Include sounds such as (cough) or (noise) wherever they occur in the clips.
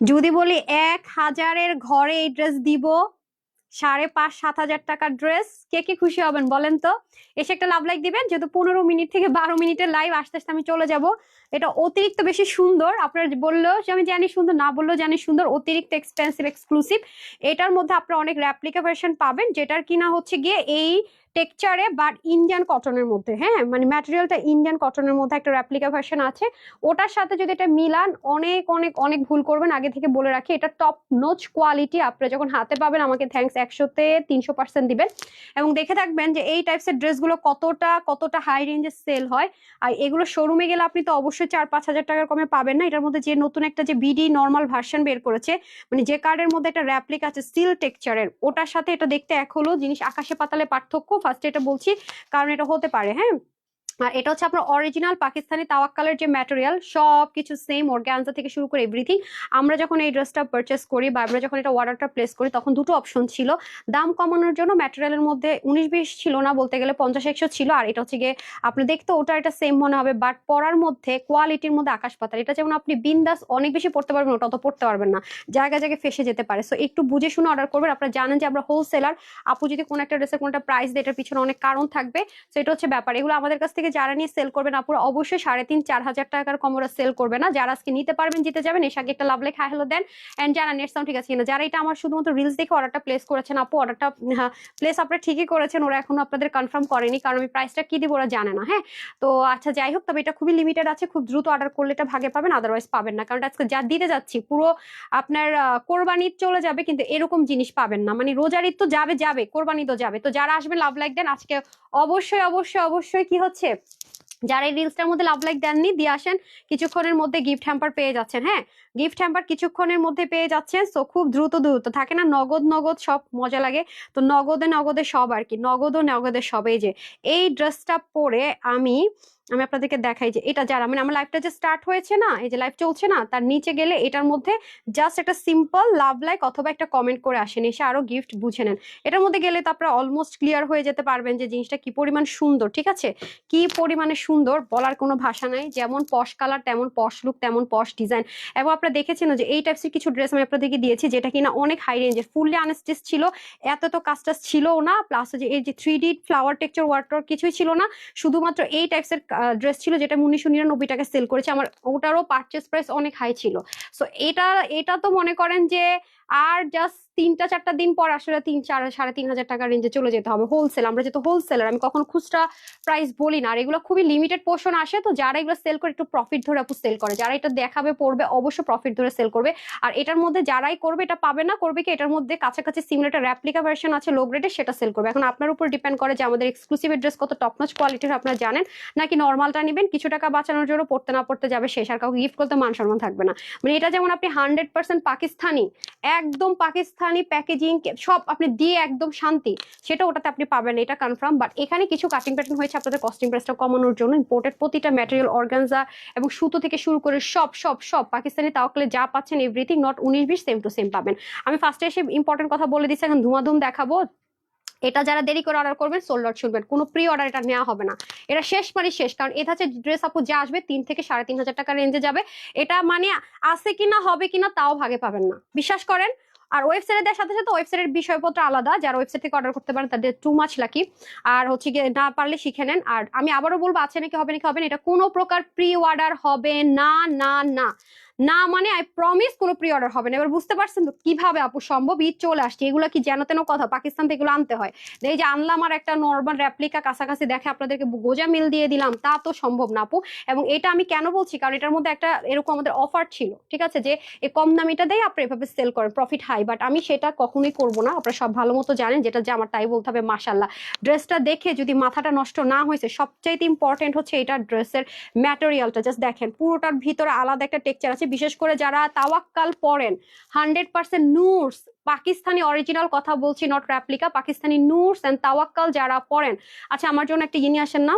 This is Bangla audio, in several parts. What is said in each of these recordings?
যদি বলি এক হাজারের ঘরে এই ড্রেস দিব, সাড়ে পাঁচ, সাত হাজার টাকার ড্রেস কে কে খুশি হবেন বলেন তো? এসে একটা লাভ লাইক দিবেন, যেহেতু পনেরো মিনিট থেকে বারো মিনিটের লাইভ আস্তে আস্তে আমি চলে যাব। এটা অতিরিক্ত বেশি সুন্দর। আপনার বললেও যে আমি জানি সুন্দর, না বললেও জানি সুন্দর, অতিরিক্ত এক্সপেন্সিভ এক্সক্লুসিভ এটার মধ্যে আপনারা অনেক র্যাপ্লিকা ভার্সন পাবেন, যেটার কিনা হচ্ছে গিয়ে এই টেক্সচারে বাট ইন্ডিয়ান কটনের মধ্যে হ্যাঁ? মানে ম্যাটেরিয়ালটা ইন্ডিয়ান কটনের মধ্যে একটা র্যাপ্লিকা ভার্সন আছে। ওটার সাথে যদি এটা মিলান, অনেক অনেক অনেক ভুল করবেন। আগে থেকে বলে রাখি, এটা টপ নোচ কোয়ালিটি আপনারা যখন হাতে পাবেন, আমাকে থ্যাঙ্কস একশোতে তিনশো পার্সেন্ট দিবেন। এবং দেখে থাকবেন যে এই টাইপসের ড্রেসগুলো কতটা কতটা হাই রেঞ্জে সেল হয়। আর এগুলো শোরুমে গেলে আপনি তো অবশ্যই চার পাঁচ হাজার টাকার কমে পাবেন না। এটার মধ্যে যে নতুন একটা যে বিডি নর্মাল ভার্সন বের করেছে মানে যে কার্ডের মধ্যে একটা র্যাপ্লিক আছে স্টিল টেক্সচারের ওটার সাথে এটা দেখতে এক হলো, জিনিস আকাশে পাতালে পার্থক্য। ফার্স্টে এটা বলছি, কারণ এটা হতে পারে হ্যাঁ? এটা হচ্ছে আপনার অরিজিনাল পাকিস্তানি তাওয়াক্কালের যে ম্যাটেরিয়াল সব কিছু সেম অর্গ্যানজা থেকে শুরু করে এভরিথিং আমরা যখন এই ড্রেসটা পারচেস করি বা আমরা যখন এটা অর্ডারটা প্লেস করি, তখন দুটো অপশন ছিল। দাম কমানোর জন্য ম্যাটেরিয়ালের মধ্যে উনিশ বিশ ছিল না, বলতে গেলে পঞ্চাশ একশো ছিল। আর এটা হচ্ছে গিয়ে আপনি দেখতে ওটা এটা সেম মনে হবে বাট পরার মধ্যে কোয়ালিটির মধ্যে আকাশ পাতাল। এটা যেমন আপনি বিন্দাস অনেক বেশি পড়তে পারবেন, ওটা অত পড়তে পারবেন না। জায়গায় জায়গায় ফেসে যেতে পারে। সো একটু বুঝে শুনে অর্ডার করবেন। আপনারা জানেন যে আমরা হোলসেলার আপু যদি কোনো একটা ড্রেসের কোনো একটা প্রাইস দেয়, এটার পিছনে অনেক কারণ থাকবে। সো এটা হচ্ছে ব্যাপার। এগুলো আমাদের কাছ থেকে যারা নিয়ে সেল করবেন, আপুরা অবশ্যই সাড়ে তিন, চার হাজার টাকার কম ওরা সেল করবে না। যারা আজকে নিতে পারবেন, জিতে যাবেন এর আগে একটা লাভ লেখা হ্যালো দেন এন্ড যারা নেট সাউন্ড ঠিক আছে কিনা। যারা এটা আমার শুধুমাত্র রিলস দেখে অর্ডারটা প্লেস করেছেন, আপু অর্ডারটা প্লেস আপনারা ঠিকই করেছেন, ওরা এখনও আপনাদের কনফার্ম করেনি, কারণ আমি প্রাইসটা কি দিব ওরা জানে না হ্যাঁ? তো আচ্ছা যাই হোক, তবে এটা খুবই লিমিটেড আছে, খুব দ্রুত অর্ডার করলে এটা ভাগে পাবেন আদারওয়াইজ পাবেন না। কারণ আজকে যা দিতে যাচ্ছি, পুরো আপনার কোরবানি চলে যাবে, কিন্তু এরকম জিনিস পাবেন না। মানে রোজার ঈদ তো যাবে যাবে, কোরবানি তো যাবে। তো যারা আসবে লাভ লাইক দেন, আজকে অবশ্যই অবশ্যই অবশ্যই কি হচ্ছে? যারা এই রিলসটার মধ্যে লাভ লাইক দেননি, দিয়ে আসেন, কিছুক্ষণের মধ্যে গিফট হ্যাম্পার পেয়ে যাচ্ছেন হ্যাঁ? গিফট হ্যাম্পার কিছুক্ষণের মধ্যে পেয়ে যাচ্ছেন তো খুব দ্রুত দ্রুত। থাকে না, নগদ নগদ সব মজা লাগে। তো নগদে নগদে সব আর কি নগদ ও নগদে সবে। যে, এই ড্রেসটা পরে আমি আমি আপনাদেরকে দেখাই যে এটা যারা মানে আমার লাইফটা যে স্টার্ট হয়েছে না, এই যে লাইফ চলছে না, তার নিচে গেলে এটার মধ্যে জাস্ট একটা সিম্পল লাভ লাইক অথবা একটা কমেন্ট করে আসেন, এসে আরও গিফট বুঝে নেন। এটার মধ্যে গেলে তো আপনারা অলমোস্ট ক্লিয়ার হয়ে যেতে পারবেন যে জিনিসটা কি পরিমাণ সুন্দর, ঠিক আছে? কি পরিমাণে সুন্দর বলার কোনো ভাষা নাই, যেমন পশ কালার তেমন পশ লুক তেমন পশ ডিজাইন এবং আপনারা দেখেছেন যে এই টাইপসের কিছু ড্রেস আমি আপনাদেরকে দিয়েছি, যেটা কিনা অনেক হাই রেঞ্জের ফুললি আনস্টিচ ছিল, এত তো কাজটাজ ছিল না প্লাস যে এই যে থ্রি ডি ফ্লাওয়ার টেক্সচার ওয়ার্কটার কিছুই ছিল না, শুধুমাত্র এই টাইপসের ড্রেস ছিল যেটা উনিশশো নিরানব্বই টাকা সেল করেছে। আমার ওটারও পারচেস প্রাইস অনেক হাই ছিল। সো এটা এটা তো মনে করেন যে আর জাস্ট তিনটা, চারটা দিন পর আসলে তিন, চার, সাড়ে তিন হাজার টাকার রেঞ্জে চলে যেতে হবে হোলসেল আমরা যেহেতু হোলসেলার আমি কখনো খুচরা প্রাইস বলি না। আর এগুলো খুবই লিমিটেড পোর্শন আসে, তো যারা এগুলো সেল করে একটু প্রফিট ধরে আপু সেল করে। যারা এটা দেখাবে, পড়বে অবশ্যই প্রফিট ধরে সেল করবে। আর এটার মধ্যে যারাই করবে, এটা পাবে না, করবে কি? এটার মধ্যে কাছাকাছি সিমিলার র্যাপ্লিকা ভার্সন আছে লো গ্রেডে সেটা সেল করবে। এখন আপনার উপর ডিপেন্ড করে যে আমাদের এক্সক্লুসিভ ড্রেস কত টপ নচ কোয়ালিটির আপনারা জানেন, নাকি নর্মালটা নেবেন, কিছু টাকা বাঁচানোর জন্য পড়তে না পড়তে যাবে শেষ। আর কাউকে গিফট করতে মান সম্মান থাকবে না। মানে এটা যেমন আপনি হান্ড্রেড পার্সেন্ট পাকিস্তানি একদম পাকিস্তানি প্যাকেজিং সব আপনি দিয়ে একদম শান্তি, সেটা ওটাতে আপনি পাবেন, এটা কনফার্ম বাট এখানে কিছু কাটিং প্যাটার্ন হয়েছে আপনাদের কস্টিং প্রাইসটা কমানোর জন্য ইম্পোর্টেড প্রতিটা ম্যাটেরিয়াল অর্গানজা এবং সুতো থেকে শুরু করে সব সব সব, পাকিস্তানি তাওকলে যা পাচ্ছেন এভরিথিং নট উনিশ বিশ সেম টু সেম পাবেন। আমি ফার্স্টে এসে ইম্পর্টেন্ট কথা বলে দিচ্ছি, এখন ধুমাধুম দেখাবো। এটা যারা দেরি করে অর্ডার করবেন সোল্ড আউট শুনবেন। কোনো প্রি অর্ডার এটা নেওয়া হবে না। এটা শেষ মানে শেষ, কারণ এটা হচ্ছে ড্রেস আপু যা আসবে তিন থেকে সাড়ে তিন হাজার টাকা রেঞ্জে যাবে। এটা মানে আছে কিনা, হবে কিনা তাও ভাগে পাবেন না। বিশ্বাস করেন? আর ওয়েবসাইটে দেওয়ার সাথে সাথে ওয়েবসাইটের বিষয়পত্র আলাদা। যারা ওয়েবসাইট থেকে অর্ডার করতে পারেন, তাদের টু মাছ লাকি আর হচ্ছে গিয়ে না পারলে শিখে নেন। আর আমি আবারও বলব, আছে নাকি, হবে নাকি, হবে না, এটা কোনো প্রকার প্রি অর্ডার হবে না না না। না মানে আই প্রমিস কোনো প্রি অর্ডার হবে না। এবার বুঝতে পারছেন তো কীভাবে আপু সম্ভব? ঈদ চলে আসছে, এগুলো কি যেন তেন কথা? পাকিস্তান থেকে এগুলো আনতে হয়। এই যে আনলাম আর একটা নর্মাল র্যাপ্লিকা কাছাকাছি দেখে আপনাদেরকে গোজা মিল দিয়ে দিলাম, তা তো সম্ভব না আপু। এবং এটা আমি কেন বলছি? কারণ এটার মধ্যে একটা এরকম আমাদের অফার ছিল, ঠিক আছে? যে এই কম দামিটা দেয়, আপনি এভাবে সেল করেন প্রফিট হাই বাট আমি সেটা কখনোই করব না। আপনারা সব ভালো মতো জানেন, যেটা যে আমার তাই বলতে হবে মাসাল্লাহ ড্রেসটা দেখে যদি মাথাটা নষ্ট না হয়েছে, সবচাইতে ইম্পর্টেন্ট হচ্ছে এটা ড্রেসের ম্যাটেরিয়ালটা জাস্ট দেখেন, পুরোটার ভিতরে আলাদা একটা টেক্সচার আছে বিশেষ করে যারা তাওয়াক্কাল পরেন hundred percent Noor's, Pakistani original কথা বলছি not replica Pakistani Noor's and Tawakkal যারা পরেন আচ্ছা আমার জন্য একটা ইয়ে নিয়ে আসেন না?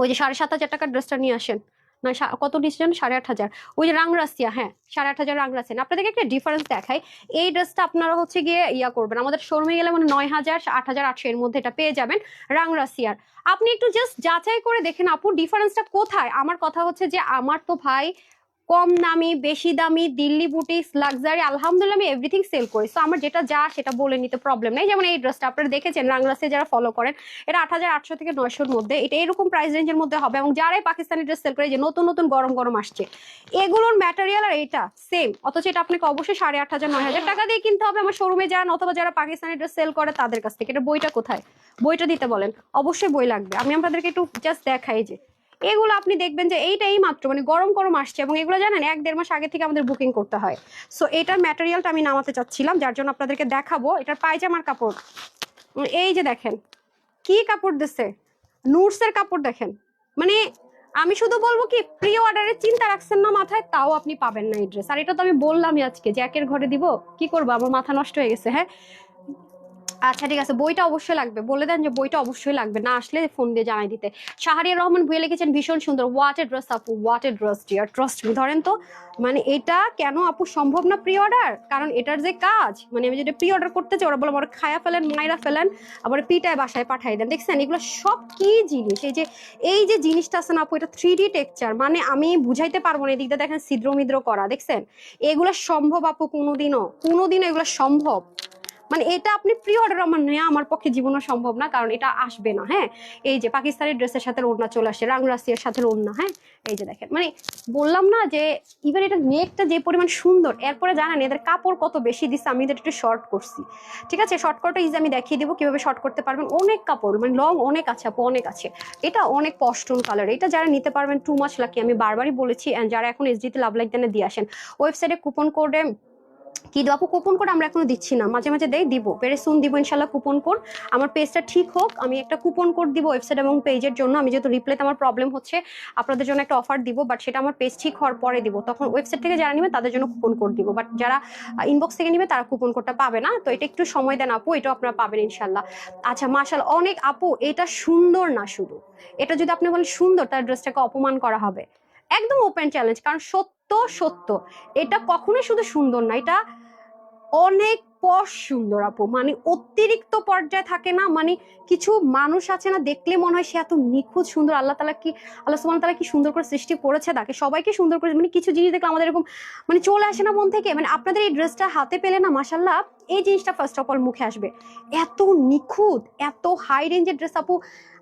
ওই যে সাড়ে সাত হাজার টাকার ড্রেসটা নিয়ে আসেন। না কত নিচ্ছে জানেন সাড়ে আট হাজার। ওই যে রাংরাসিয়া হ্যাঁ সাড়ে আট হাজার রাংরাসিয়া। আপনাদেরকে একটা ডিফারেন্স দেখাই। এই ড্রেসটা আপনারা হচ্ছে গিয়ে ইয়া করবেন। আমাদের শোরুমে গেলে মানে নয় হাজার, আট হাজার আটশো এর মধ্যে এটা পেয়ে যাবেন রাংরাসিয়ার। আপনি একটু জাস্ট যাচাই করে দেখেন আপু ডিফারেন্সটা কোথায়? আমার কথা হচ্ছে যে, আমার তো ভাই কম দামি, বেশি দামি, দিল্লি বুটিক্স লাক্সারি আলহামদুলিল্লাহ আমি এভরিথিং সেল করি। তো আমার যেটা যা, সেটা বলে নিতে প্রবলেম নেই। যেমন এই ড্রেসটা আপনারা দেখেছেন রাংলাসে যারা ফলো করেন এটা আট হাজার আটশো থেকে নয়শোর মধ্যে। এটা এরকম প্রাইস রেঞ্জের মধ্যে হবে এবং যারাই পাকিস্তানি ড্রেস সেল করে যে নতুন নতুন গরম গরম আসছে, এগুলোর ম্যাটেরিয়াল আর এটা সেম অথচ এটা আপনাকে অবশ্যই সাড়ে আট হাজার, নয় হাজার টাকা দিয়ে কিনতে হবে। আমার শোরুমে যান অথবা যারা পাকিস্তানি ড্রেস সেল করে, তাদের কাছ থেকে। এটা বইটা কোথায়? বইটা দিতে বলেন। অবশ্যই বই লাগবে। আমি আপনাদেরকে একটু জাস্ট দেখাই যে এগুলো আপনি দেখবেন যে এইটাই মাত্র মানে গরম গরম আসছে এবং এগুলো জানেন, এক দেড় মাস আগে থেকে আমাদের বুকিং করতে হয়। সো এটার ম্যাটেরিয়ালটা আমি নামাতে চাচ্ছিলাম, যার জন্য আপনাদেরকে দেখাবো। এটার পায়জামার কাপড়। এই যে দেখেন, কি কাপড় দিছে? নুটসের কাপড় দেখেন। মানে আমি শুধু বলব কি প্রি অর্ডারের চিন্তা রাখছেন না মাথায়, তাও আপনি পাবেন না এই ড্রেস আর এটা তো আমি বললামই আজকে যে একের ঘরে দিব, কি করব? আমার মাথা নষ্ট হয়ে গেছে হ্যাঁ? আচ্ছা ঠিক আছে। বইটা অবশ্যই লাগবে। বলে দেন যে বইটা অবশ্যই লাগবে। না আসলে ফোন দিয়ে জানাই দিতে। শাহরিয়া রহমান ভুয়ে লিখেছেন, ভীষণ সুন্দর। ওয়াট এ ড্রেস আপু। What a dress dear trust ধরেন তো মানে এটা কেন আপু সম্ভব না প্রি অর্ডার কারণ এটার যে কাজ মানে আমি যেটা প্রি অর্ডার করতে চাই, ওরা বলে আমার খায়া ফেলেন, মাইরা ফেলেন, আবার পিটায় বাসায় পাঠাই দেন। দেখছেন? এগুলো সব কি জিনিস? এই যে এই যে জিনিসটা আছে না আপু, এটা থ্রি ডি টেক্সচার মানে আমি বুঝাইতে পারব না এদিকটা দেখেন ছিদ্র মিদ্র করা, দেখছেন? এগুলো সম্ভব আপু কোনোদিনও? কোনোদিনও এগুলো সম্ভব? মানে এটা আপনি প্রি অর্ডার আমার নেওয়া আমার পক্ষে জীবনও সম্ভব না, কারণ এটা আসবে না হ্যাঁ? এই যে পাকিস্তানি ড্রেসের সাথে ওড়না চলে আসে রাংরাসিয়ার সাথে ওড়না হ্যাঁ? এই যে দেখেন মানে বললাম না যে ইভেন এটা নেকটা যে পরিমাণ সুন্দর, এরপরে জানেন এদের কাপড় কত বেশি দিচ্ছে আমি এদের একটু শর্ট করছি। ঠিক আছে? শর্ট করাটা ইজি আমি দেখিয়ে দেবো, কীভাবে শর্ট করতে পারবেন। অনেক কাপড় মানে লং অনেক আছে, আপু, অনেক আছে। এটা অনেক পস্টন কালার এটা যারা নিতে পারবেন টু মাছ লাকি আমি বারবারই বলেছি, and যারা এখন এসডিতে লাভ লাইক দেনে দিয়ে আসেন ওয়েবসাইটে কুপন কোডে কি আপু কুপন কোড আমরা এখনও দিচ্ছি না। মাঝে মাঝে দেই, দিব। পেরে শুন দিব ইনশাল্লাহ কুপন কোড আমার পেজটা ঠিক হোক, আমি একটা কুপন কোড দিব ওয়েবসাইট এবং পেজের জন্য। আমি যেহেতু রিপ্লেতে আমার প্রবলেম হচ্ছে, আপনাদের জন্য একটা অফার দিব বাট সেটা আমার পেজ ঠিক হওয়ার পরে দিব। তখন ওয়েবসাইট থেকে যারা নেবে, তাদের জন্য কুপন কোড দিব। বাট যারা ইনবক্স থেকে নেবে, তারা কুপন কোডটা পাবে না। তো এটা একটু সময় দেন আপু এটা আপনারা পাবেন ইনশাল্লাহ আচ্ছা মাশাল অনেক আপু, এটা সুন্দর না শুধু। এটা যদি আপনি বলেন সুন্দর, তার ড্রেসটাকে অপমান করা হবে। একদম ওপেন চ্যালেঞ্জ কারণ সত্য সত্য। এটা কখনোই শুধু সুন্দর না, এটা অনেক পশ সুন্দর আপু। মানে অতিরিক্ত পর্যায়ে থাকে না মানে কিছু মানুষ আছে না, দেখলে মনে হয় সে এত নিখুঁত সুন্দর, আল্লাহ তালা কি, আল্লাহ সুমান তালা কি সুন্দর করে সৃষ্টি করেছে তাকে, সবাইকে সুন্দর করে মানে কিছু জিনিস দেখলে আমাদের এরকম মানে চলে আসে না মন থেকে। মানে আপনাদের এই ড্রেসটা হাতে পেলে না মাসাল্লাহ এই জিনিসটা ফার্স্ট অফ অল মুখে আসবে। এত নিখুঁত, এত হাই রেঞ্জের ড্রেস আপু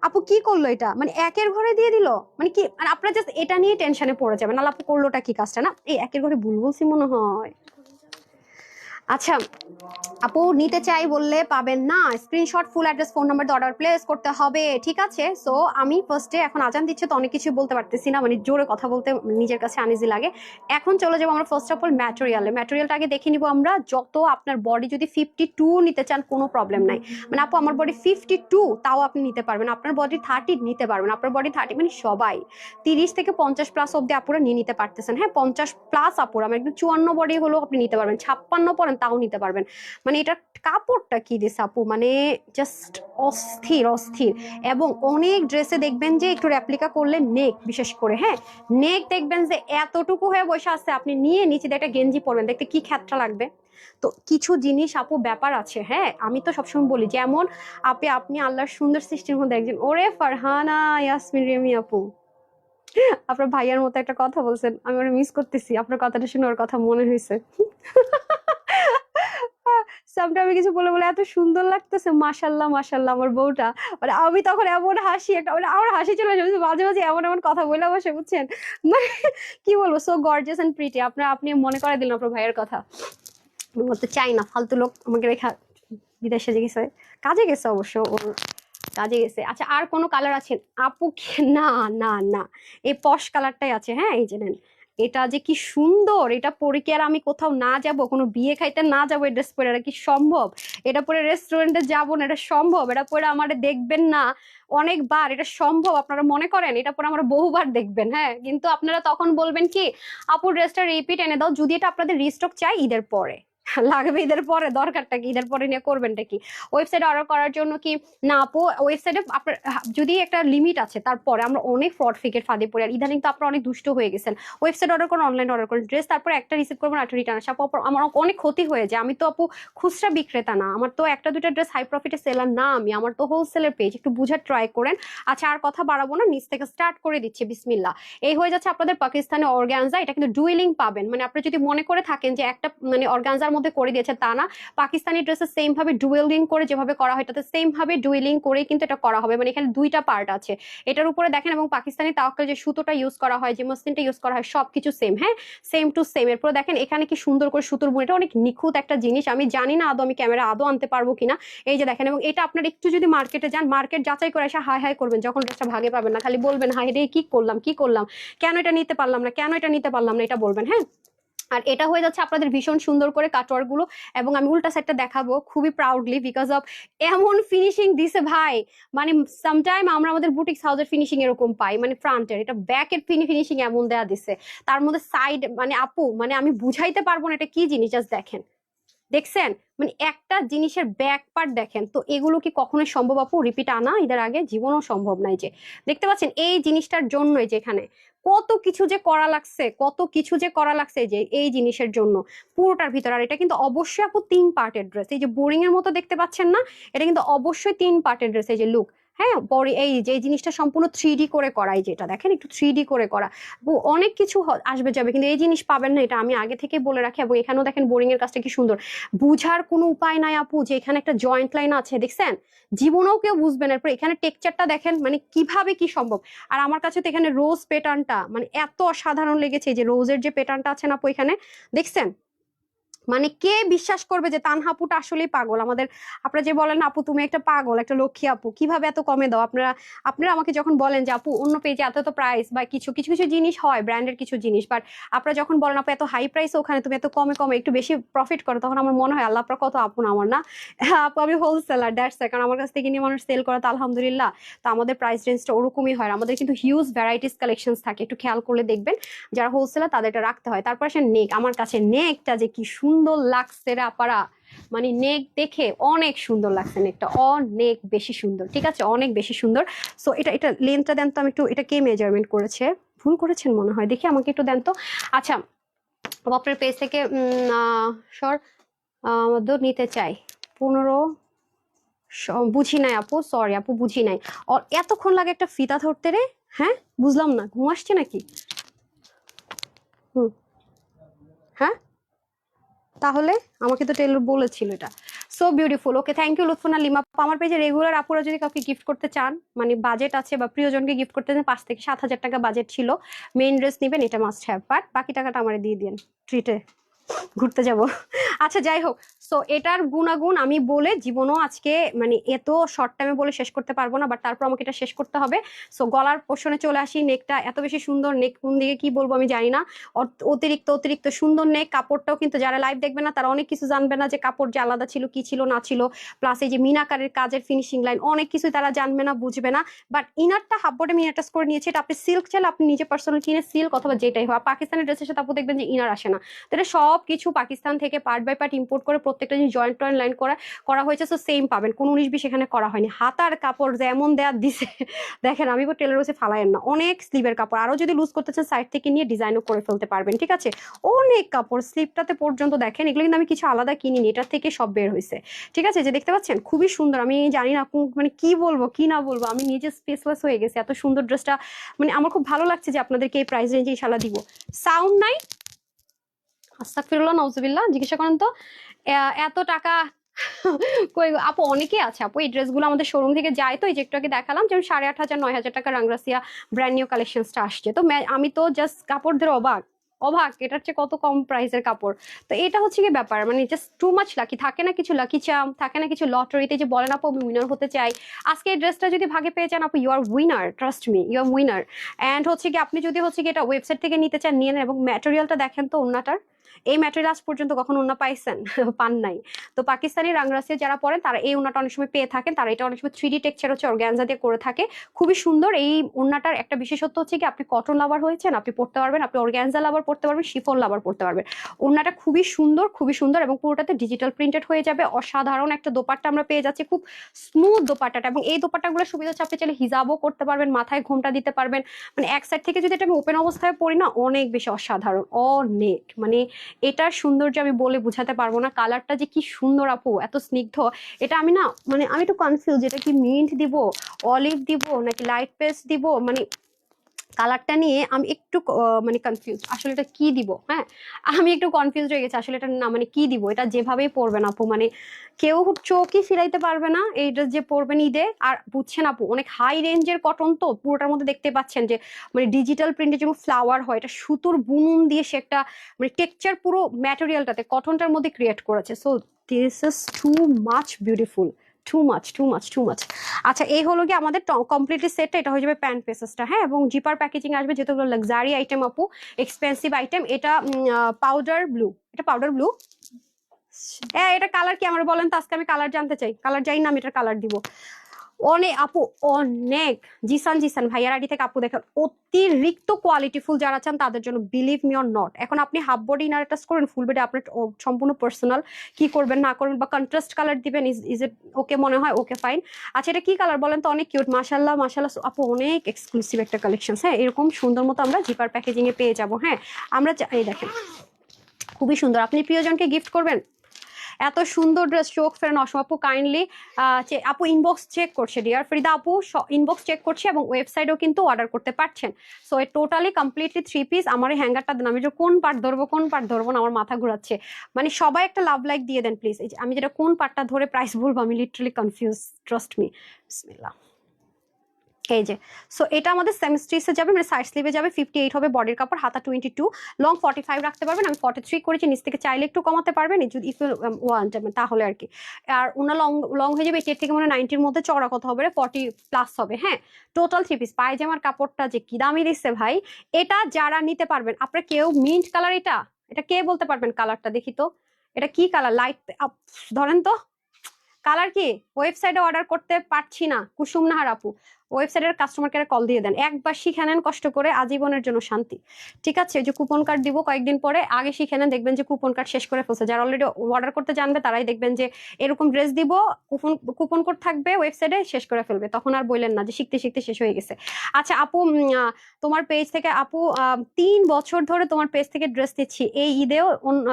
আপু কি করল এটা? মানে একের ঘরে দিয়ে দিল? মানে কি মানে আপনারা জাস্ট এটা নিয়ে টেনশনে পড়ে যাবেন। নাহলে আপু করলোটা কি কাজটা না? এই একের ঘরে বুলবুলসি মনে হয়। আচ্ছা আপু নিতে চাই বললে পাবেন না। Screenshot full address phone number order place করতে হবে, ঠিক আছে? সো আমি ফার্স্টে এখন আজান দিচ্ছে, তো অনেক কিছু বলতে পারতেছি না মানে জোরে কথা বলতে নিজের কাছে আনিজি লাগে। এখন চলে যাব আমরা ফার্স্ট অফ অল ম্যাটেরিয়ালে ম্যাটেরিয়ালটা আগে দেখে নিবো আমরা, যত আপনার বডি যদি ফিফটি টু নিতে চান, কোনো প্রবলেম নাই। মানে আপু, আমার বডি ফিফটি টু তাও আপনি নিতে পারবেন। আপনার বডি থার্টি নিতে পারবেন। আপনার বডি থার্টি মানে সবাই। তিরিশ থেকে পঞ্চাশ প্লাস অব্দি আপুরা নিয়ে নিতে পারতেছেন। হ্যাঁ পঞ্চাশ প্লাস আপুরা আমার একদম চুয়ান্ন বডি হলেও আপনি নিতে পারবেন। ছাপ্পান্ন পরেন তাও নিতে পারবেন। মানে এটা কাপড়টা কি দিস আপু মানে জাস্ট অস্থির অস্থির। এবং অনেক ড্রেসে দেখবেন যে একটু রেপ্লিকা করলে নেক বিশেষ করে হ্যাঁ? নেক দেখবেন যে এতটুকু হয়ে বসে আছে, আপনি নিয়ে নিচে একটা গেঞ্জি পরবেন। দেখতে কি খ্যাটটা লাগবে। তো কিছু জিনিস আপু ব্যাপার আছে হ্যাঁ? আমি তো সবসময় বলি, যেমন আপনি আপনি আল্লাহর সুন্দর সৃষ্টির মধ্যে একজন, ওরে ফারহানা, ইয়াসমিন রেমি আপু। আপনার ভাইয়ার মতো একটা কথা বলছেন, আমি ওরা মিস করতেছি, আপনার কথাটা শুনে ওর কথা মনে হয়েছে আমি কিছু বলে বলে এত সুন্দর লাগতেছে, মাশাল্লাহ মাশাল্লাহ আমার বউটা। মানে আমি তখন এমন হাসি একটা মানে আমার হাসি চলে যাচ্ছে মাঝে মাঝে এমন এমন কথা বলে বসে, বুঝছেন? মানে কি বলব সো গর্জিয়াস এন্ড প্রিটি আপনার, আপনি মনে করে দিলেন আপনার ভাইয়ের কথা। বলতে চাই না, ফালতু লোক আমাকে রেখা বিদেশে গেছে, কাজে গেছে অবশ্য ওর কাজে গেছে। আচ্ছা আর কোনো কালার আছে? আপু, না না না। এই পশ কালারটাই আছে হ্যাঁ? এই যে নেন। এটা যে কি সুন্দর! এটা পরে কি আর আমি কোথাও না যাব? কোনো বিয়ে খাইতে না যাব এই ড্রেস পরে? এটা কি সম্ভব? এটা পরে রেস্টুরেন্টে যাব না? এটা সম্ভব? এটা পরে আমার দেখবেন না অনেকবার। এটা সম্ভব? আপনারা মনে করেন? এটা পরে আমরা বহুবার দেখবেন হ্যাঁ? কিন্তু আপনারা তখন বলবেন কি, আপু ড্রেসটা রিপিট এনে দাও। যদি এটা আপনাদের রিস্টক চাই ঈদের পরে। লাগবে ঈদের পরে, দরকারটা কি? ঈদের পরে নিয়ে করবেনটা কি? ওয়েবসাইট অর্ডার করার জন্য কি না, আপু? ওয়েবসাইটে আপনার যদি একটা লিমিট আছে, তারপরে আমরা অনেক ফ্রড ফিকের ফাঁদে পড়ে আর ইদানিং তো আপনারা অনেক দুষ্ট হয়ে গেছেন। ওয়েবসাইট অর্ডার করেন অনলাইন অর্ডার করেন ড্রেস তারপরে একটা রিসিভ করবেন একটা রিটার্ন আসে। আপু আমার অনেক ক্ষতি হয়ে যায় আমি তো, আপু, খুচরা বিক্রেতা না। আমার তো একটা দুটা ড্রেস হাই প্রফিটে সেলার না আমি। আমার তো হোলসেলের পেজ একটু বুঝার ট্রাই করেন। আচ্ছা আর কথা বাড়াবো না, নিচ থেকে স্টার্ট করে দিচ্ছি বিসমিল্লা এই হয়ে যাচ্ছে আপনাদের পাকিস্তানি অর্গানজা এটা কিন্তু ডুইলিং পাবেন। মানে আপনি যদি মনে করে থাকেন যে একটা মানে অর্গানজার মধ্যে করে দিয়েছে তা না। পাকিস্তানি ড্রেসের সেম ভাবে ডুয়েলিং করে যেভাবে করা হয়, তাতে সেম ভাবে ডুয়েলিং করে কিন্তু এটা করা হবে। মানে এখানে দুইটা পার্ট আছে। এটার উপরে দেখেন এবং পাকিস্তানি তাওয়াক্কাল যে সুতোটা ইউজ করা হয়, যে মসলিনটা ইউজ করা হয়, সবকিছু সেম হ্যাঁ? সেম টু সেম এরপর দেখেন এখানে কি সুন্দর করে সুতোর বুন এটা অনেক নিখুঁত একটা জিনিস। আমি জানি না আদৌ আমি ক্যামেরা আদৌ আনতে পারব কিনা। এই যে দেখেন, এবং এটা আপনার একটু যদি মার্কেটে যান মার্কেট যাচাই করে এসে হাই হাই করবেন, যখন ড্রেসটা ভাগে পাবেন না। খালি বলবেন হাই রে, কি করলাম কি করলাম? কেন এটা নিতে পারলাম না? কেন এটা নিতে পারলাম না? এটা বলবেন হ্যাঁ? আর এটা হয়ে যাচ্ছে আপনাদের ভীষণ সুন্দর করে কাটোয়ারগুলো এবং আমি উল্টা সাইডটা দেখাবো খুবই প্রাউডলি বিকজ অফ এমন ফিনিশিং দিছে ভাই। মানে সামটাইম আমরা আমাদের বুটিক্স হাউসের ফিনিশিং এরকম পাই মানে ফ্রন্টের এটা ব্যাকের ফিনিশিং এমন দেয়া দিছে। তার মধ্যে সাইড মানে আপু মানে আমি বুঝাইতে পারব না এটা কি জিনিস জাস্ট দেখেন। দেখছেন? মানে একটা জিনিসের ব্যাক পার্ট দেখেন, তো এগুলো কি কখনোই সম্ভব আপু? রিপিট আনা, এদের আগে জীবনও সম্ভব নাই যে। দেখতে পাচ্ছেন? এই জিনিসটার জন্যই যেখানে। কত কিছু যে করা লাগছে, কত কিছু যে করা লাগছে যে, এই জিনিসের জন্য। পুরোটার ভিতরে, আর এটা কিন্তু অবশ্যই আপু তিন পার্টের ড্রেস এই যে বোরিং এর মতো দেখতে পাচ্ছেন না, এটা কিন্তু অবশ্যই তিন পার্টের ড্রেস এই যে লুক হ্যাঁ পরে এই যে জিনিসটা সম্পূর্ণ থ্রি করে করা এই যেটা। দেখেন, একটু থ্রি করে করা। অনেক কিছু আসবে, যাবে, কিন্তু এই জিনিস পাবেন না, এটা আমি আগে থেকে বলে রাখি। এবং এখানেও দেখেন বোরিং এর কাজটা কি সুন্দর। বুঝার কোনো উপায় নাই আপু, যে এখানে একটা জয়েন্ট লাইন আছে, দেখছেন? জীবনেও কেউ বুঝবেন এরপর এখানে টেকচারটা দেখেন মানে কীভাবে কি সম্ভব? আর আমার কাছে তো এখানে রোজ প্যাটার্নটা মানে এত অসাধারণ লেগেছে যে রোজের যে প্যাটার্নটা আছে না আপু, এখানে, দেখছেন? মানে কে বিশ্বাস করবে যে তানহাপুটা আসলেই পাগল? আমাদের, আপনারা যে বলেন আপু, তুমি একটা পাগল, একটা লক্ষ্মী আপু, কীভাবে এত কমে দাও? আপনারা আপনারা আমাকে যখন বলেন যে আপু, অন্য পেজে এত এত প্রাইস বা কিছু কিছু কিছু জিনিস হয় ব্র্যান্ডের কিছু জিনিস বাট আপনারা যখন বলেন আপু, এত হাই প্রাইস ওখানে, তুমি এত কমে কমে একটু বেশি প্রফিট করো, তখন আমার মনে হয়, আল্লাহ আপনার কত আপন আমার, না? আপু, আমি হোলসেলার দ্যাটস কারণ আমার কাছ থেকে নিয়ে মানুষ সেল করা, তো আলহামদুলিল্লাহ। তো আমাদের প্রাইস রেঞ্জটা ওরকমই হয় আমাদের কিন্তু হিউজ ভ্যারাইটিস কালেকশনস থাকে, একটু খেয়াল করলে দেখবেন, যারা হোলসেলার তাদের এটা রাখতে হয়। তারপর সে নেক, আমার কাছে নেকটা যে কি সুন্দর লাগছে রে আপারা। মানে নেক দেখে অনেক সুন্দর লাগছে নেকটা। অনেক বেশি সুন্দর ঠিক আছে? অনেক বেশি সুন্দর। সো এটা এটা লেন্থটা দেন তো আমি একটু এটা কে মেজারমেন্ট করেছে? ভুল করেছেন মনে হয়। দেখি আমাকে একটু দেন তো। আচ্ছা আপু, আপনার পেজ থেকে সর আমাদের নিতে চাই। পনেরো বুঝি নাই আপু সরি আপু বুঝি নাই। এতক্ষণ লাগে একটা ফিতা ধরতে রে? হ্যাঁ? বুঝলাম না। ঘুম আসছে নাকি? হুম। হ্যাঁ? তাহলে আমাকে তো টেলর বলেছিল এটা। So beautiful okay thank you Lutfuna Lima. আমার পেজে রেগুলার আপুরা যদি কাউকে গিফট করতে চান মানে বাজেট আছে বা প্রিয়জনকে গিফট করতে চান, পাঁচ থেকে সাত হাজার টাকা বাজেট ছিল মেইন ড্রেস নেবেন, এটা মাস্ট হ্যাভ বাট বাকি টাকাটা আমার দিয়ে দিন ট্রিটে ঘুরতে যাব। আচ্ছা যাই হোক সো এটার গুণাগুণ আমি বলে জীবনও আজকে মানে এত শর্ট টাইমে বলে শেষ করতে পারব না বাট তারপর আমাকে এটা শেষ করতে হবে। সো গলার পোষণে চলে আসি নেকটা এত বেশি সুন্দর নেক কোন দিকে কি বলব আমি জানি না। অত- অতিরিক্ত অতিরিক্ত সুন্দর নেক কাপড়টাও কিন্তু যারা লাইভ দেখবে না, তারা অনেক কিছু জানবে না যে কাপড় যে আলাদা ছিল, কি ছিল, না ছিল। প্লাস এই যে মিনাকারের কাজের ফিনিশিং লাইন অনেক কিছু তারা জানবে না, বুঝবে না। বাট ইনারটা হাফ বটে মিনাটাস করে নিয়েছে, এটা আপনি সিল্ক চাইলে আপনি নিজে পার্সোনাল কিনে সিল্ক অথবা যেটাই হয় পাকিস্তানের ড্রেসের সাথে আপনি দেখবেন যে ইনার আসে না। তো এটা সব কিছু পাকিস্তান থেকে পার্ট বাই পার্ট ইম্পোর্ট করে প্রত্যেকটা জিনিস জয়েন্ট টয়েন্ট লাইন করা করা হয়েছে সো সেম পাবেন। কোনো উনিশ বিশ এখানে করা হয়নি। হাতার কাপড় যেমন দেওয়ার দিছে, (laughs) দেখেন, আমি টেলার হচ্ছে ফালাইয়েন না। অনেক স্লিভের কাপড়। আরও যদি লুজ করতে চান সাইড থেকে নিয়ে ডিজাইনও করে ফেলতে পারবেন, ঠিক আছে? অনেক কাপড়। স্লিপটাতে পর্যন্ত দেখেন, এগুলো কিন্তু আমি কিছু আলাদা কিনিনি। এটার থেকে সব বের হয়েছে। ঠিক আছে? যে দেখতে পাচ্ছেন, খুবই সুন্দর। আমি জানি না মানে কি বলব, কি না বলব। আমি নিজে স্পেসলেস হয়ে গেছি। এত সুন্দর ড্রেসটা মানে আমার খুব ভালো লাগছে যে আপনাদেরকে এই প্রাইস রেঞ্জে ইনশাল্লাহ দিব। সাউন্ড নাই? আস্তাকফিরুল্লাহ নজবিল্লাহ জিজ্ঞাসা করেন তো এত টাকা (laughs) কই, আপু অনেকেই আছে, আপু এই ড্রেসগুলো আমাদের শোরুম থেকে যায় তো, এই যে একটু আগে দেখালাম যেমন সাড়ে আট হাজার, নয় হাজার টাকা রাংরাসিয়া ব্র্যান্ড নিউ কালেকশনসটা আসছে। তো আমি তো জাস্ট কাপড়দের অবাক অবাক, এটার চেয়ে কত কম প্রাইসের কাপড়? তো এটা হচ্ছে কি ব্যাপার মানে জাস্ট টু মাচ লাকি থাকে না কিছু লাকি চাম থাকে না কিছু লটারিতে যে বলেন আপু আমি উইনার হতে চাই। আজকে এই ড্রেসটা যদি ভাগে পেয়ে যান আপু you are winner trust me you are winner and হচ্ছে কি, আপনি যদি হচ্ছে কি এটা ওয়েবসাইট থেকে নিতে চান, নিয়ে নেন এবং ম্যাটেরিয়ালটা দেখেন তো ওনাটার এই ম্যাটেরিয়াল আজ পর্যন্ত কখনো ওনা পাইছেন? (laughs) পান নাই। তো পাকিস্তানি রাংরাসিয়া যারা পড়েন, তারা এই ওনাটা অনেক সময় পেয়ে থাকেন। তারা এটা অনেক সময় থ্রি ডি টেক্সচার হচ্ছে অর্গ্যানজা দিয়ে করে থাকে। খুবই সুন্দর। এই ওনাটার একটা বিশেষত্ব হচ্ছে কি, আপনি কটন লাভার হয়েছেন, আপনি পড়তে পারবেন, আপনি অর্গ্যানজা লাভার পড়তে পারবেন শিফন লাভার পড়তে পারবেন। ওনাটা খুবই সুন্দর খুবই সুন্দর এবং পুরোটাতে ডিজিটাল প্রিন্টেড হয়ে যাবে। অসাধারণ একটা দোপাট্টা আমরা পেয়ে যাচ্ছি। খুব স্মুথ দোপাট্টাটা এবং এই দোপাট্টাগুলো সুবিধা হচ্ছে আপনি চাইলে হিজাবও করতে পারবেন, মাথায় ঘোমটা দিতে পারবেন। মানে এক সাইড থেকে যদি এটা আমি ওপেন অবস্থায় পড়ি না, অনেক বেশি অসাধারণ, অনেক। মানে এটার সৌন্দর্য আমি বলে বোঝাতে পারব না কালারটা যে কি সুন্দর আপু, এত স্নিগ্ধ। এটা আমি না মানে আমি একটু কনফিউজ এটা কি মিন্ট দিব অলিভ দিব, নাকি লাইট পেস্ট দিব মানে কালারটা নিয়ে আমি একটু মানে কনফিউজ আসলে এটা কি দিব হ্যাঁ? আমি একটু কনফিউজ হয়ে গেছি, আসলে এটা না মানে কি দিব, এটা যেভাবেই পরবেন আপু মানে কেউ চোখই ফিরাইতে পারবে না এই ড্রেস যে পরবেন ঈদে, আর বুঝছেন আপু, অনেক হাই রেঞ্জের কটন তো, পুরোটার মধ্যে দেখতে পাচ্ছেন যে মানে ডিজিটাল প্রিন্টের যেমন ফ্লাওয়ার হয়, এটা সুতোর বুনুন দিয়ে সে একটা মানে টেক্সচার পুরো ম্যাটেরিয়ালটাতে কটনটার মধ্যে ক্রিয়েট করেছে। So this is too much beautiful too much too much too much আচ্ছা এই হলো গিয়ে আমাদের কমপ্লিটলি সেটটা এটা হয়ে যাবে প্যান্ট পেসেসটা হ্যাঁ? এবং জিপার প্যাকেজিং আসবে যেহেতু লাক্সারি আইটেম আপু এক্সপেন্সিভ আইটেম এটা পাউডার ব্লু এটা পাউডার ব্লু হ্যাঁ এটা কালার কি? আমার বলেন তো আজকে আমি কালার জানতে চাই। কালার যাই না আমি এটার কালার দিব। অনেক আপু, অনেক। জিসান জিসান, ভাইয়ার আইডি থেকে আপু দেখেন, অতিরিক্ত কোয়ালিটিফুল যারা চান তাদের জন্য বিলিভ মি অর নট এখন আপনি হাফ বডি ইনার টাচ করেন ফুল বডি আপনার সম্পূর্ণ পার্সোনাল কি করবেন, না করবেন বা কন্ট্রাস্ট কালার দিবেন ইজ ইজ ইট ওকে মনে হয় ওকে ফাইন আচ্ছা এটা কি কালার বলেন তো? অনেক কিউট মাশাল্লাহ মাশাল্লাহ আপু, অনেক এক্সক্লুসিভ একটা কালেকশন হ্যাঁ? এরকম সুন্দর মতো আমরা জিপার প্যাকেজিং এ পেয়ে যাব হ্যাঁ? আমরা এই দেখেন, খুবই সুন্দর। আপনি প্রিয়জনকে গিফট করবেন? এত সুন্দর ড্রেস চোখ ফেরেন অসম আপু কাইন্ডলি আপু ইনবক্স চেক করছে ডিয়ার ফ্রিদা আপু ইনবক্স চেক করছে এবং ওয়েবসাইটও কিন্তু অর্ডার করতে পারছেন। So a totally completely three piece আমার এই হ্যাঙ্গারটা দেন, আমি যে কোন পার্ট ধরবো, কোন পার্ট ধরবো না, আমার মাথা ঘুরাচ্ছে। মানে সবাই একটা লাভ লাইক দিয়ে দেন প্লিজ আমি যেটা কোন পার্টটা ধরে প্রাইস বলব, আমি লিটারালি কনফিউজ ট্রাস্ট মি বিসমিল্লাহ এই যে সো এটা আমাদের সেমিস্ট্রিসে যাবে মানে সাইড স্লিভে যাবে ফিফটি এইট হবে বডির কাপড়, হাতা twenty two long forty five রাখতে পারবেন, আমি ফর্টি থ্রি করেছি, নিচ থেকে চাইলে একটু কমাতে পারবেন যদি ইফ ওয়ান তাহলে আর কি। আর ওনার লং লং হয়ে যাবে এর থেকে মানে নাইনটির মধ্যে চড়া কত হবে ফর্টি প্লাস হবে হ্যাঁ? টোটাল থ্রি পিস পায়জামার কাপড়টা যে কি দামি দিচ্ছে ভাই, এটা যারা নিতে পারবেন, আপনার কেউ মিন্ট কালার এটা? এটা কে বলতে পারবেন কালারটা দেখি তো? এটা কি কালার লাইট ধরেন তো কালার কি? ওয়েবসাইটে অর্ডার করতে পারছি না, কুসুম নাহার আপু ওয়েবসাইটের কাস্টমার কেয়ারে কল দিয়ে দেন। একবার শিখে নেন কষ্ট করে, আজীবনের জন্য শান্তি। ঠিক আছে যে কুপন কার্ড দিব কয়েকদিন পরে, আগে শিখে নেন, দেখবেন যে কুপন কার্ড শেষ করে ফেলছে। যারা অলরেডি অর্ডার করতে জানবে, তারাই দেখবেন যে এরকম ড্রেস দিব কুপন কুপন কোড থাকবে ওয়েবসাইটে, শেষ করে ফেলবে। তখন আর বললেন না যে শিখতে শিখতে শেষ হয়ে গেছে। আচ্ছা আপু তোমার পেজ থেকে আপু তিন বছর ধরে তোমার পেজ থেকে ড্রেস দিচ্ছি। এই ঈদেও অন-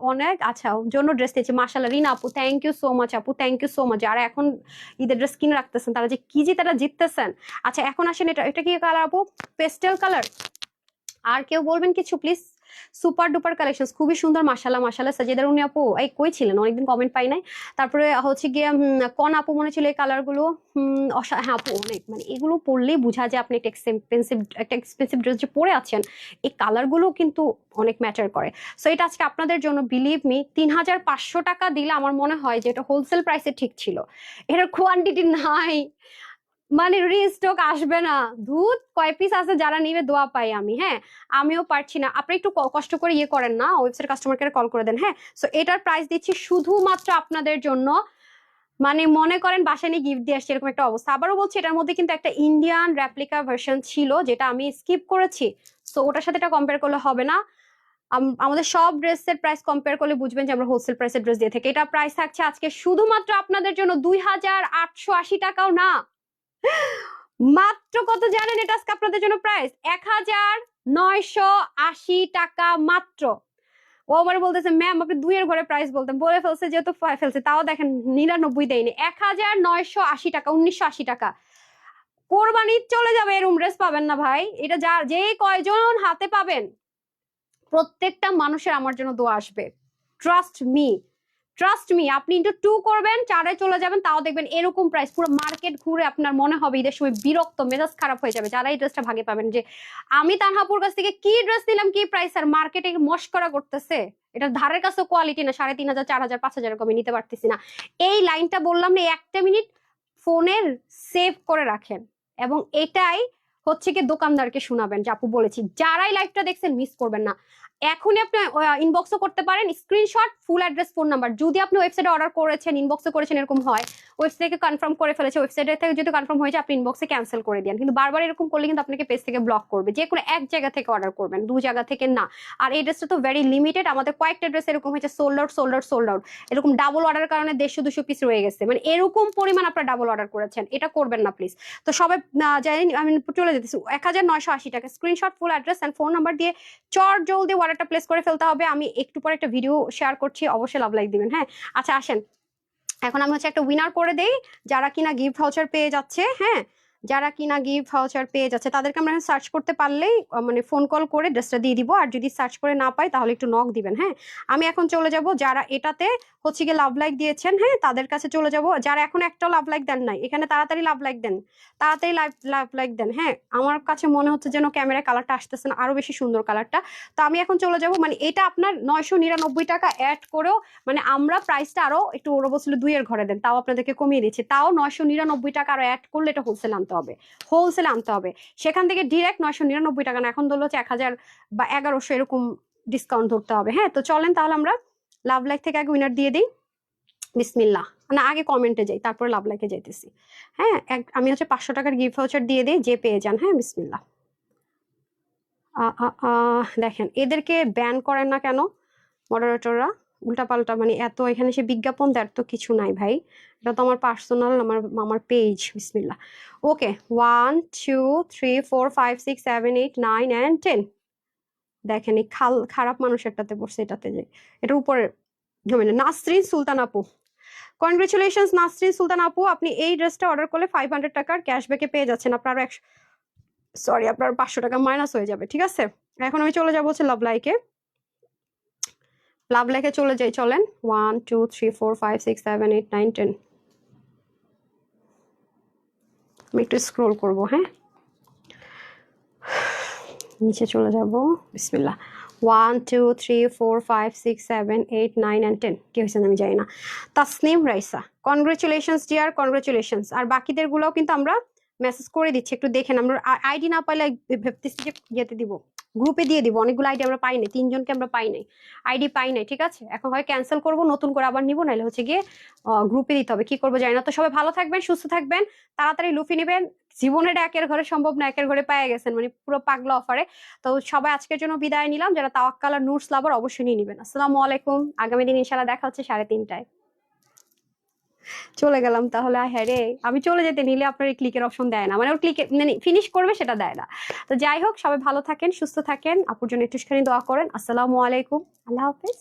অনেক আচ্ছা জন্য ড্রেস দিচ্ছি। মাসাল্লাহ রিনা আপু থ্যাংক ইউ সো মাচ আপু থ্যাংক ইউ সো মাচ যারা এখন ঈদের ড্রেস কিনে রাখতেছেন, তারা যে কি যে তারা জিততেছেন আচ্ছা এখন আসেন এটা এটা কি কালার আপু? পেস্টেল কালার আর কেউ বলবেন কিছু প্লিজ সুপার ডুপার কালেকশন খুবই সুন্দর মাসালা মাসালা সাজেদার উনি আপু, এই কই ছিলেন? অনেকদিন কমেন্ট পাই নাই। তারপরে হচ্ছে গিয়ে কন আপু মনে ছিল এই কালারগুলো অসা হ্যাঁ আপু, অনেক মানে এগুলো পরলেই বোঝা যায় আপনি একটা এক্সপেন্সিভ একটা এক্সপেন্সিভ ড্রেস যে পরে আছেন, এই কালারগুলো কিন্তু অনেক ম্যাটার করে। সো এটা আজকে আপনাদের জন্য বিলিভ মি তিন হাজার পাঁচশো টাকা দিলে আমার মনে হয় যে এটা হোলসেল প্রাইসে ঠিক ছিল। এটার কোয়ান্টিটি নাই। মানে রিস্টক আসবে না। দুধ কয় পিস আছে যারা নিবে দোয়া পাই আমি হ্যাঁ? আমিও পারছি না। আপনি একটু কষ্ট করে ইয়ে করেন না ওয়েবসাইট কাস্টমার কেয়ারে কল করে দেন হ্যাঁ? সো এটার প্রাইস দিচ্ছি শুধুমাত্র আপনাদের জন্য। মানে মনে করেন বাসায় নিয়ে গিফট দিয়ে আসছে, এরকম একটা অবস্থা। আবারও বলছি, এটার মধ্যে কিন্তু একটা ইন্ডিয়ান রেপ্লিকা ভার্সন ছিল, যেটা আমি স্কিপ করেছি। সো ওটার সাথে এটা কম্পেয়ার করলে হবে না। আম- আমাদের সব ড্রেসের প্রাইস কম্পেয়ার করলে বুঝবেন যে আমরা হোলসেল প্রাইসের ড্রেস দিয়ে থাকি। এটা প্রাইস থাকছে আজকে শুধুমাত্র আপনাদের জন্য দুই হাজার আটশো আশি টাকাও না। মাত্র কত জানেন এটা আজকে আপনাদের জন্য প্রাইস এক হাজার নয়শো আশি টাকা মাত্র। ও আমার বলতেছে ম্যাম আপনি দুইয়ের ঘরে প্রাইস বলতেন। বলে ফেলছে, যেহেতু ফেলছে, তাও দেখেন নিরানব্বই দেয়নি। এক হাজার নয়শো আশি টাকা, উনিশশো আশি টাকা। কোরবানি চলে যাবে এরম ড্রেস পাবেন না ভাই। এটা যা যে কয়জন হাতে পাবেন, প্রত্যেকটা মানুষের আমার জন্য দোয়া আসবে। ট্রাস্ট মি ট্রাস্ট মি আপনি ইন্টু টু করবেন, চারে চলে যাবেন, তাও দেখবেন এরকম প্রাইস পুরো মার্কেট ঘুরে আপনার মনে হবে ঈদের সময় বিরক্ত, মেজাজ খারাপ হয়ে যাবে। যারা এই ড্রেসটা ভাগে পাবেন যে, আমি তানহাপুর কাছ থেকে কি ড্রেস দিলাম কি প্রাইস আর মার্কেটে মস্করা করতেছে? এটা ধারের কাছে কোয়ালিটি না, সাড়ে তিন হাজার, চার হাজার, পাঁচ হাজার কমে নিতে পারতেছি না। এই লাইনটা বললাম না একটা মিনিট ফোনের সেভ করে রাখেন। এবং এটাই হচ্ছে কি দোকানদারকে শোনাবেন যে, আপু বলেছি, যারাই লাইভটা দেখছেন মিস করবেন না। এখনই আপনি ইনবক্সও করতে পারেন। Screenshot full address phone number যদি আপনি ওয়েবসাইটে অর্ডার করেছেন ইনবক্সে করেছেন এরকম হয় ওয়েবসাইট থেকে কনফার্ম করে ফেলেছে ওয়েবসাইট থেকে যদি কনফার্ম হয়ে যায় আপনি ইনবক্সে ক্যান্সেল করে দেন কিন্তু বারবার এরকম করলে কিন্তু আপনাকে পেজ থেকে ব্লক করবে। যে কোনো এক জায়গা থেকে অর্ডার করবেন দু জায়গা থেকে না। আর এই ড্রেসটা তো ভেরি লিমিটেড আমাদের কয়েকটা ড্রেস এরকম হয়েছে sold out sold out sold out এরকম ডাবল অর্ডার কারণে দেড়শো দুশো পিস রয়ে গেছে। মানে এরকম পরিমাণ আপনারা ডাবল অর্ডার করেছেন। এটা করবেন না প্লিজ তো সবাই আহ, জানি আমি চলে যেতেছি। এক হাজার নয়শো আশি টাকা। Screenshot full address and phone number দিয়ে চট জলদি অর্ডারটা প্লেস করে ফেলতে হবে। আমি একটু পরে একটা ভিডিও শেয়ার করছি, অবশ্যই লাভ লাইক দিবেন হ্যাঁ? আচ্ছা আসেন। এখন আমি হচ্ছে একটা উইনার করে দেই, যারা কিনা গিফট ভাউচার পেয়ে যাচ্ছে হ্যাঁ? যারা কিনা গিফট ভাউচার পেয়ে যাচ্ছে, তাদেরকে আমরা সার্চ করতে পারলেই মানে ফোন কল করে ড্রেসটা দিয়ে দিব। আর যদি সার্চ করে না পাই, তাহলে একটু নক দিবেন হ্যাঁ? আমি এখন চলে যাব যারা এটাতে হচ্ছে গিয়ে লাভ লাইক দিয়েছেন হ্যাঁ? তাদের কাছে চলে যাব। যারা এখন একটা লাভ লাইক দেন নাই, এখানে তাড়াতাড়ি লাভ লাইক দেন, তাড়াতাড়ি লাইভ লাভ লাইক দেন হ্যাঁ? আমার কাছে মনে হচ্ছে যেন ক্যামেরায় কালারটা আসতেছে না, আরও বেশি সুন্দর কালারটা তো আমি এখন চলে যাব মানে এটা আপনার নয়শো নিরানব্বই টাকা অ্যাড করেও মানে আমরা প্রাইসটা আরও একটু ওরা বলছিল দুইয়ের ঘরে দেন, তাও আপনাদেরকে কমিয়ে দিচ্ছি। তাও নয়শো নিরানব্বই টাকা আরও অ্যাড করলে এটা হোলসেল আনতে হবে হোলসেল আনতে হবে। সেখান থেকে ডিরেক্ট নয়শো নিরানব্বই টাকা না এখন ধরলো হচ্ছে এক হাজার বা এগারোশো এরকম ডিসকাউন্ট ধরতে হবে। হ্যাঁ তো চলেন তাহলে আমরা লাভ লাইক থেকে আগে উইনার দিয়ে দিই। বিসমিল্লাহ। না আগে কমেন্টে যাই তারপরে লাভ লাইকে যাইতেছি। হ্যাঁ এক- আমি হচ্ছে পাঁচশো টাকার গিফট ভাউচার দিয়ে দিই যে পেয়ে যান। হ্যাঁ আ, দেখেন এদেরকে ব্যান করেন না কেন মডারেটররা উল্টাপাল্টা মানে এত এখানে সে বিজ্ঞাপন দেওয়ার তো কিছু নাই ভাই। এটা তো আমার পার্সোনাল আমার আমার পেজ বিসমিল্লাহ। Okay one two three four five six seven eight nine and ten দেখেন এই খাল, খারাপ মানুষেরটাতে পড়ছে এটাতে যে। এটার উপরে নাসরিন সুলতান আপু। কনগ্রেচুলেশনস নাসরিন সুলতান আপু। আপনি এই ড্রেসটা অর্ডার করলে ফাইভ হান্ড্রেড টাকার ক্যাশব্যাকে পেয়ে যাচ্ছেন। আপনার একশো সরি আপনার পাঁচশো টাকা মাইনাস হয়ে যাবে, ঠিক আছে? এখন আমি চলে যাব হচ্ছে লাভ লাইকে লাভ লেখে চলে যাই, চলেন। One two three four five six seven eight nine ten আমি একটু স্ক্রোল করব হ্যাঁ? নিচে চলে যাব। বিসমিল্লাহ। One two three four five six seven eight nine and ten কি হয়েছে আমি জানি না। Tasnim Raisa. Congratulations dear congratulations আর বাকিদেরগুলোও কিন্তু আমরা মেসেজ করে দিচ্ছি, একটু দেখেন আমরা আইডি না পাইলে ভাবতেছি যে ইয়েতে দিব গ্রুপে দিয়ে দিব, অনেকগুলো আইডি আমরা পাই নাই, তিনজনকে আমরা পাই নাই আইডি পাই নাই, ঠিক আছে? এখন হয় ক্যান্সেল করব, নতুন করে আবার নিব, নাহলে হচ্ছে গিয়ে গ্রুপে দিতে হবে, কি করব জানি না, তো সবাই ভালো থাকবেন, সুস্থ থাকবেন, তাড়াতাড়ি লুফি নেবেন জীবনের একের ঘরে সম্ভব না, একের ঘরে পেয়ে গেছেন মানে পুরো পাগলা অফারে তো সবাই আজকের জন্য বিদায় নিলাম, যারা তাওয়াক্কাল আর নুরস লাভার অবশ্যই নিয়ে নেবেন, আসসালামু আলাইকুম, আগামী দিন ইনশাল্লাহ দেখা হচ্ছে সাড়ে তিনটায়। চলে গেলাম তাহলে হ্যাঁ রে। আমি চলে যেতে নিলে আপনার এই ক্লিকের অপশন দেয় না। মানে ওর ক্লিকে মানে ফিনিশ করবে সেটা দেয় না। তো যাই হোক, সবাই ভালো থাকেন, সুস্থ থাকেন। আপুর জন্য একটুখানি দোয়া করেন। আসসালামু আলাইকুম। আল্লাহ হাফেজ।